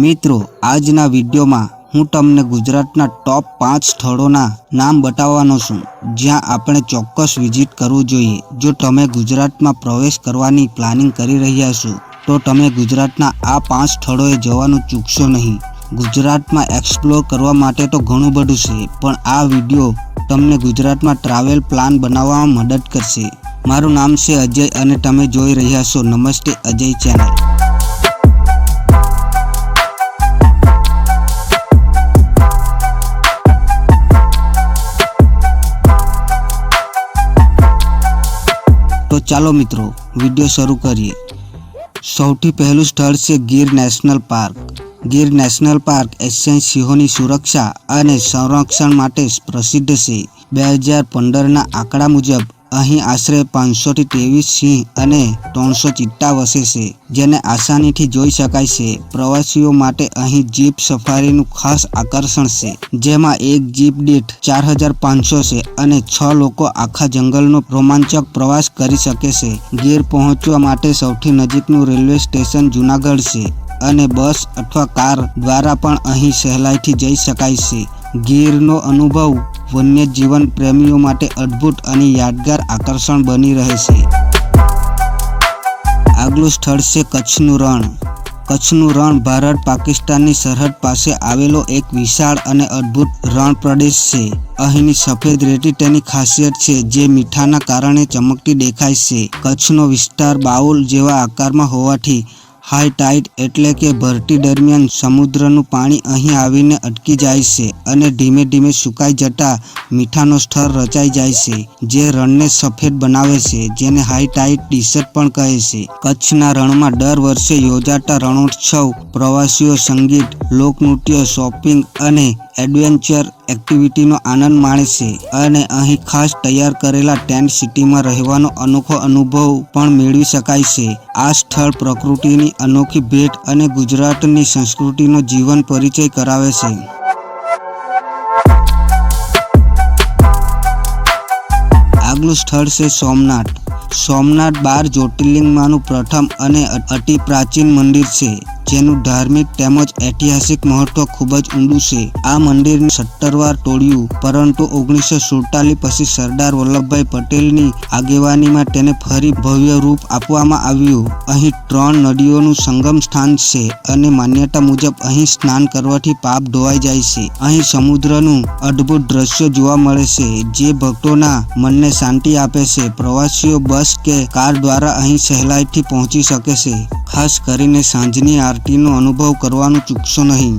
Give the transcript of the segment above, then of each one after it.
મિત્રો, આજના વિડીયોમાં હું તમને ગુજરાતના ટોપ પાંચ સ્થળોના નામ બતાવવાનો છું, જ્યાં આપણે ચોક્કસ વિઝિટ કરવું જોઈએ. જો તમે ગુજરાતમાં પ્રવેશ કરવાની પ્લાનિંગ કરી રહ્યા છો, તો તમે ગુજરાતના આ પાંચ સ્થળોએ જવાનું ચૂકશો નહીં. ગુજરાતમાં એક્સપ્લોર કરવા માટે તો ઘણું બધું છે, પણ આ વીડિયો તમને ગુજરાતમાં ટ્રાવેલ પ્લાન બનાવવામાં મદદ કરશે. મારું નામ છે અજય અને તમે જોઈ રહ્યા છો નમસ્તે અજય ચેનલ તો ચાલો મિત્રો, વીડિયો શરૂ કરીએ. સૌથી પહેલું સ્થળ છે Gir National Park. Gir National Park Asian સિંહોની સુરક્ષા અને સંરક્ષણ માટે પ્રસિદ્ધ છે. બે હજાર પંદરના આંકડા મુજબ અહીં આશરે પાંચસોથી ત્રેવીસ સિંહ અને ત્રણસો ચિત્તા વસે છે, જેને આસાનીથી જોઈ શકાય છે. પ્રવાસીઓ માટે અહીં જીપ સફારીનું ખાસ આકર્ષણ છે, જેમાં એક જીપ દીઠ ચાર હજાર પાંચસો છે અને છ લોકો આખા જંગલનો રોમાંચક પ્રવાસ કરી શકે છે. ગીર પહોંચવા માટે સૌથી નજીકનું રેલવે સ્ટેશન જુનાગઢ છે અને બસ અથવા કાર દ્વારા પણ અહીં સહેલાઈથી જઈ શકાય છે. ગીરનો અનુભવ વન્યજીવન પ્રેમીઓ માટે અદ્ભુત અને યાદગાર આકર્ષણ બની રહે છે. આગલું સ્થળ છે કચ્છનું રણ. કચ્છનું રણ ભારત પાકિસ્તાનની સરહદ પાસે આવેલો એક વિશાળ અને અદ્ભુત રણ પ્રદેશ છે. અહીંની સફેદ રેતી તેની ખાસિયત છે જે મીઠાના કારણે ચમકતી દેખાય છે. કચ્છનો વિસ્તાર બાઉલ જેવા આકારમાં હોવાથી હાઈ ટાઇડ એટલે કે ભરતી દરમિયાન સમુદ્રનું પાણી અહીં આવીને અટકી જાય છે અને ધીમે ધીમે સુકાઈ જતા મીઠાનો સ્તર રચાઈ જાય છે, જે રણને સફેદ બનાવે છે, જેને હાઈ ટાઇડ ટી પણ કહે છે. કચ્છના રણમાં દર વર્ષે યોજાતા રણોત્સવ, પ્રવાસીઓ સંગીત, લોકનૃત્ય, શોપિંગ અને એડવેન્ચર એક્ટિવિટીનો આનંદ માણે છે અને અહીં ખાસ તૈયાર કરેલા ટેન્ટ સિટીમાં રહેવાનો અનોખો અનુભવ પણ મેળવી શકાય છે. આ સ્થળ પ્રકૃતિની અનોખી ભેટ અને ગુજરાતની સંસ્કૃતિનો જીવન પરિચય કરાવે છે. આગલું સ્થળ છે સોમનાથ. સોમનાથ બાર જ્યોતિર્લિંગમાંનું પ્રથમ અને અતિ પ્રાચીન મંદિર છે. જેનું ધાર્મિક તેમજ ઐતિહાસિક મહત્વ ખૂબ જ ઊંડું છે. આ મંદિરને સત્તરવાર તોડ્યું, પરંતુ ઓગણીસો સુડતાલીસ પછી સરદાર વલ્લભભાઈ પટેલની આગેવાનીમાં તેને ફરી ભવ્ય રૂપ આપવામાં આવ્યું. અહીં ત્રણ નદીઓનું સંગમ સ્થાન છે અને માન્યતા મુજબ અહીં સ્નાન કરવાથી પાપ ધોવાઈ જાય છે. અહીં સમુદ્રનું અદ્ભુત દ્રશ્ય જોવા મળે છે, જે ભક્તોના મનને શાંતિ આપે છે. પ્રવાસીઓ બસ કે કાર દ્વારા અહીં સહેલાઈથી પહોંચી શકે છે. ખાસ કરીને સાંજની આરતીનો અનુભવ કરવાનું ચૂકશો નહીં.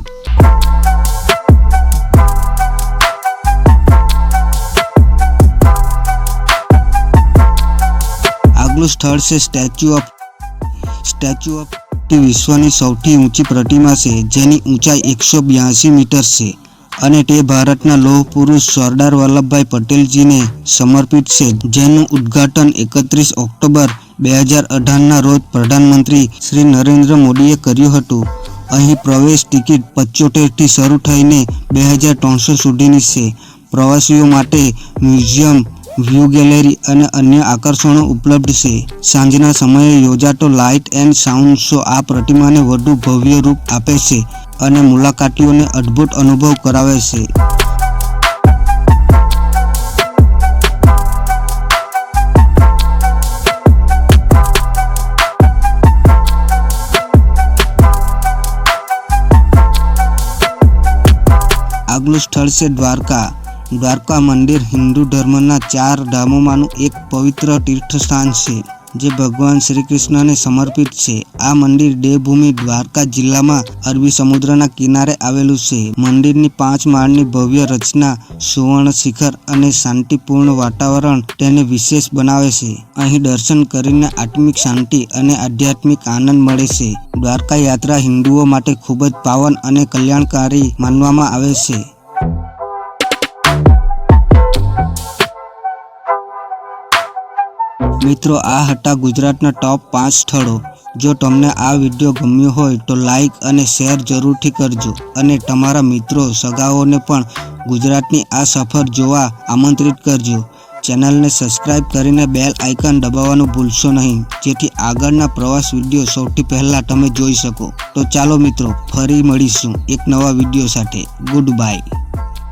આગલું સ્થળ છે સ્ટેચ્યુ ઓફ સ્ટેચ્યુ ઓફ વિશ્વની સૌથી ઊંચી પ્રતિમા છે, જેની ઊંચાઈ એકસો બ્યાસી મીટર છે અને તે ભારતના લોહ પુરુષ સરદાર વલ્લભભાઈ પટેલજીને સમર્પિત છે, જેનું ઉદ્ઘાટન એકત્રીસ ઓક્ટોબર બે હજાર અઢારના રોજ પ્રધાનમંત્રી શ્રી નરેન્દ્ર મોદીએ કર્યું હતું, અહીં પ્રવેશ ટિકિટ પચોતેરથી શરૂ થઈને બે હજાર ત્રણસો સુધીની છે. પ્રવાસીઓ માટે મ્યુઝિયમ, વ્યૂ ગેલેરી અને અન્ય આકર્ષણો ઉપલબ્ધ છે. સાંજના સમયે યોજાતો લાઇટ એન્ડ સાઉન્ડ શો આ પ્રતિમાને વધુ ભવ્ય રૂપ આપે છે અને મુલાકાતીઓને અદ્ભુત અનુભવ કરાવે છે. આગલું સ્થળ છે દ્વારકા. દ્વારકા મંદિર હિન્દુ ધર્મના ચાર ધામોમાંનું એક પવિત્ર તીર્થસ્થાન છે. જે ભગવાન શ્રી કૃષ્ણને સમર્પિત છે. આ મંદિર દેવભૂમિ દ્વારકા જિલ્લામાં અરબી સમુદ્રના કિનારે આવેલું છે. મંદિરની પાંચ માળની ભવ્ય રચના, સુવર્ણ શિખર અને શાંતિપૂર્ણ વાતાવરણ તેને વિશેષ બનાવે છે. અહીં દર્શન કરીને આત્મિક શાંતિ અને આધ્યાત્મિક આનંદ મળે છે. દ્વારકા યાત્રા હિન્દુઓ માટે ખૂબ જ પાવન અને કલ્યાણકારી માનવામાં આવે છે. મિત્રો, આ હતા ગુજરાતના ટોપ પાંચ સ્થળો. જો તમને આ વીડિયો ગમ્યો હોય તો લાઈક અને શેર જરૂરથી કરજો. અને તમારા મિત્રો, સગાઓને પણ ગુજરાતની આ સફર જોવા આમંત્રિત કરજો. ચેનલને સબસ્ક્રાઇબ કરીને બેલ આઇકન દબાવવાનું ભૂલશો નહીં. જેથી આગળના પ્રવાસ વીડિયો સૌથી પહેલાં તમે જોઈ શકો. તો ચાલો મિત્રો, ફરી મળીશું એક નવા વીડિયો સાથે. Good bye